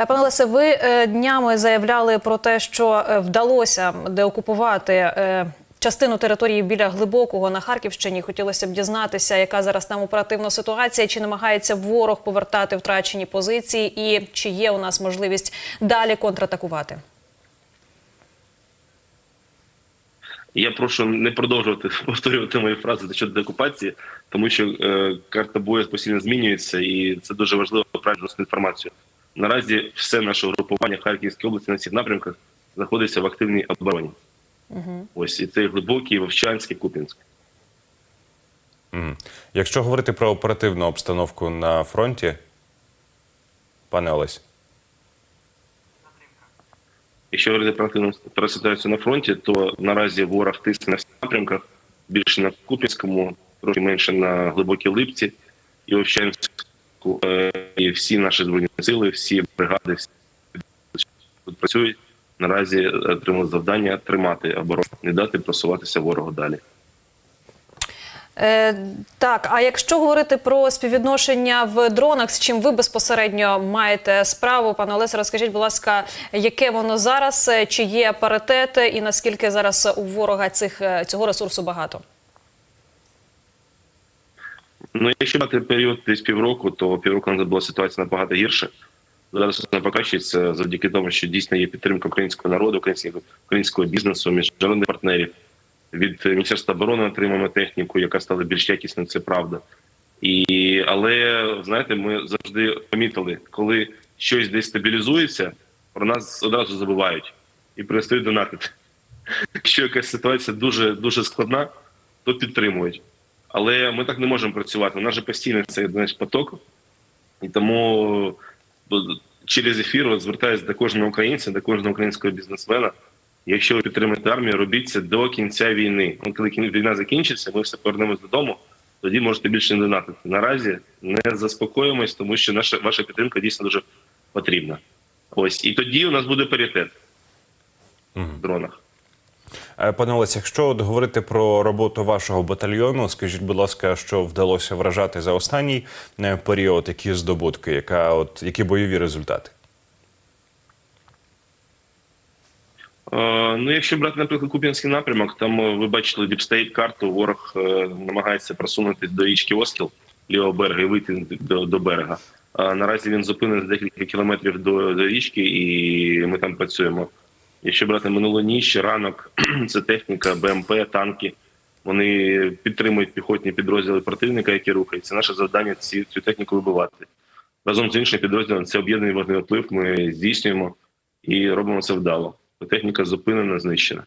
Е, Пане Лесе, ви е, днями заявляли про те, що е, вдалося деокупувати частину території біля глибокого на Харківщині. Хотілося б дізнатися, яка зараз там оперативна ситуація, чи намагається ворог повертати втрачені позиції, і чи є у нас можливість далі контратакувати. Я прошу не продовжувати повторювати мої фрази щодо деокупації, тому що е, карта бою постійно змінюється, і це дуже важливо правильно інформацію. Наразі все наше групування в Харківській області на всіх напрямках знаходиться в активній обороні. Угу. Ось і це глибокий, Вовчанський, Купінський. Якщо говорити про оперативну обстановку на фронті, пане Олесь. Якщо говорити про активну про ситуацію на фронті, то наразі ворог тисне на всіх напрямках, більше на Купінському, трохи менше на глибокій липці і Овчанську. І всі наші збройні сили, всі бригади, всі тут працюють. Наразі отримали завдання тримати оборону, не дати просуватися ворогу далі. Е, так, а якщо говорити про співвідношення в дронах, з чим ви безпосередньо маєте справу, пане Олесе, розкажіть, будь ласка, яке воно зараз, чи є паритет, і наскільки зараз у ворога цих е, цього ресурсу багато? Ну, якщо брати період десь півроку, то півроку назад була ситуація набагато гірше. Зараз вона покращується завдяки тому, що дійсно є підтримка українського народу, українського українського бізнесу, міжнародних партнерів. Від Міністерства оборони отримаємо техніку, яка стала більш якісною, це правда. І, але знаєте, ми завжди помітили, коли щось десь стабілізується, про нас одразу забувають і перестають донатити. Якщо якась ситуація дуже дуже складна, то підтримують. Але ми так не можемо працювати. У нас же постійно цей знаєш, поток, і тому через ефір от, звертаюся до кожного українця, до кожного українського бізнесмена. Якщо ви підтримуєте армію, робіть це до кінця війни. Ну, коли війна закінчиться, ми все повернемось додому. Тоді можете більше не донатити. Наразі не заспокоїмось, тому що наша ваша підтримка дійсно дуже потрібна. Ось і тоді у нас буде паритет в дронах. Е, Пане Олесь, якщо от говорити про роботу вашого батальйону, скажіть, будь ласка, що вдалося вражати за останній е, період, які здобутки, яка от які бойові результати? Е, Ну, якщо брати, наприклад, Куп'янський напрямок, там ви бачили діпстейт карту. Ворог намагається просунутися до річки Оскіл лівого берега і вийти до, до берега. А наразі він зупинений декілька кілометрів до, до річки, і ми там працюємо. Якщо брати минулу ніч, ранок, це техніка, БМП, танки. Вони підтримують піхотні підрозділи противника, які рухаються. Наше завдання ці, цю техніку вибивати. Разом з іншими підрозділами це об'єднаний вогнеоплив. Ми здійснюємо і робимо це вдало. Техніка зупинена, знищена.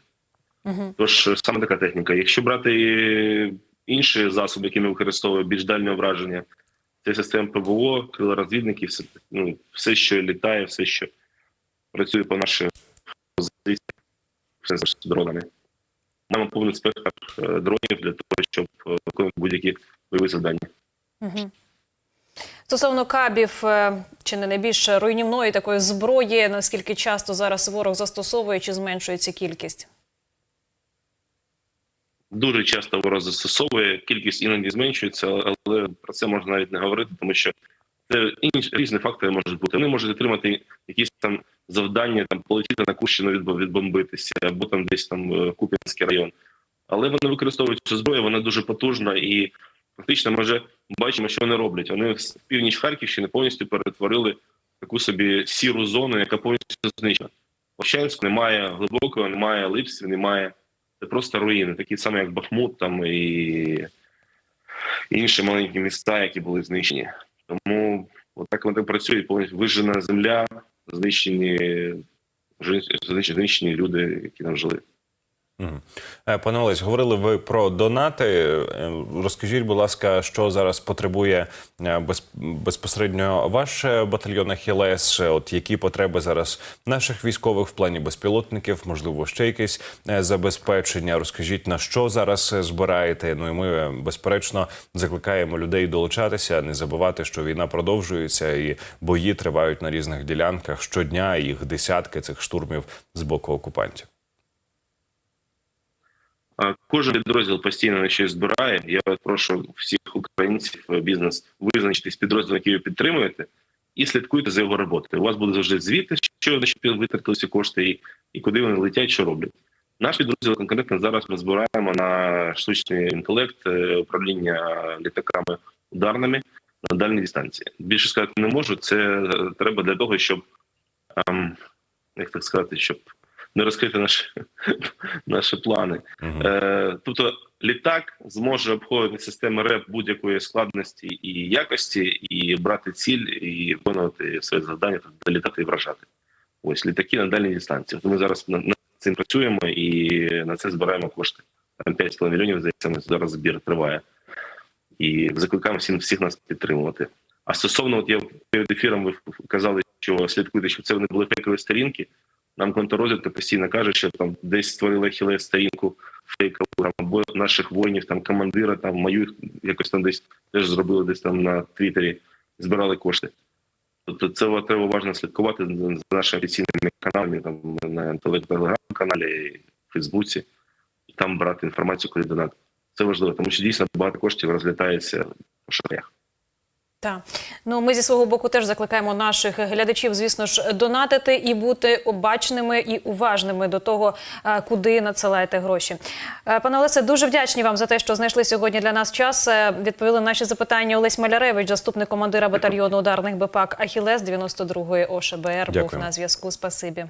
Угу. Тож е, саме така техніка. Якщо брати е, інші засоби, які ми використовуємо, більш дальнього враження, це система ПВО, крилорозвідники, все, ну, все, що літає, все, що працює по нашій з дронами. Нам повний спектр дронів для того, щоб е, виконувати будь-які бойові завдання. Угу. Стосовно кабів, е, чи не найбільш руйнівної такої зброї, наскільки часто зараз ворог застосовує, чи зменшується кількість? Дуже часто ворог застосовує, кількість іноді зменшується, але про це можна навіть не говорити, тому що це інші різні фактори можуть бути. Вони можуть отримати якісь там завдання, там полетіти на Кущину відбомбитися, або там десь там е, Куп'янський район. Але вони використовують цю зброю, вона дуже потужна і фактично ми вже бачимо, що вони роблять. Вони в північ Харківщини повністю перетворили таку собі сіру зону, яка повністю знищена. Овчанську немає глибокого, немає липсів, немає. Це просто руїни, такі самі, як Бахмут там і інші маленькі міста, які були знищені. Тому отак вони працюють, повністю вижена земля, знищені, знищені люди, які там жили. Е, Пане Олесь, говорили ви про донати. Е, Розкажіть, будь ласка, що зараз потребує е, без, безпосередньо ваш батальйон Ахілес? От які потреби зараз наших військових в плані безпілотників, можливо, ще якесь забезпечення? Розкажіть на що зараз збираєте? Ну і ми безперечно закликаємо людей долучатися, не забувати, що війна продовжується і бої тривають на різних ділянках щодня. Їх десятки цих штурмів з боку окупантів. Кожен підрозділ постійно на щось збирає. Я прошу всіх українців, е, бізнес визначитись підрозділом, який ви підтримуєте, і слідкуйте за його роботою. У вас буде завжди звіти, що на що витратилися кошти, і, і куди вони летять, що роблять. Наш підрозділ конкретно зараз ми збираємо на штучний інтелект е, управління літаками ударними на дальній дистанції. Більше сказати не можу. Це е, треба для того, щоб ем, як так сказати, щоб не розкрити наші, наші плани. Мгм. Е, тобто літак зможе обходити системи РЕП будь-якої складності і якості, і брати ціль, і виконувати своє завдання, тобто долітати і вражати. Ось літаки на дальній дистанції. От Ми зараз над над цим працюємо і на це збираємо кошти. Там 5,5 мільйонів, здається, зараз збір триває. І закликаємо всім всіх нас підтримувати. А стосовно, от я перед ефіром ви казали, що слідкуйте, щоб це не були фейкові сторінки. Нам контррозвідка постійно каже, що там десь створили хілес сторінку фейкову, там, або наших воїнів, там командира, там мою якось там десь теж зробили десь там на Твіттері, збирали кошти. Тобто це треба уважно слідкувати за нашими офіційними каналами, там на телеграм-каналі, Фейсбуці, і там брати інформацію, куди донати. Це важливо, тому що дійсно багато коштів розлітається по шаях. Так, ну ми зі свого боку теж закликаємо наших глядачів, звісно ж, донатити і бути обачними і уважними до того, е, куди надсилаєте гроші. Е, Пане Олесе, дуже вдячні вам за те, що знайшли сьогодні для нас час. Е, Відповіли на наші запитання Олесь Маляревич, заступник командира батальйону ударних БПАК Ахілес 92-ї ОШБР. Був на зв'язку. Спасибі.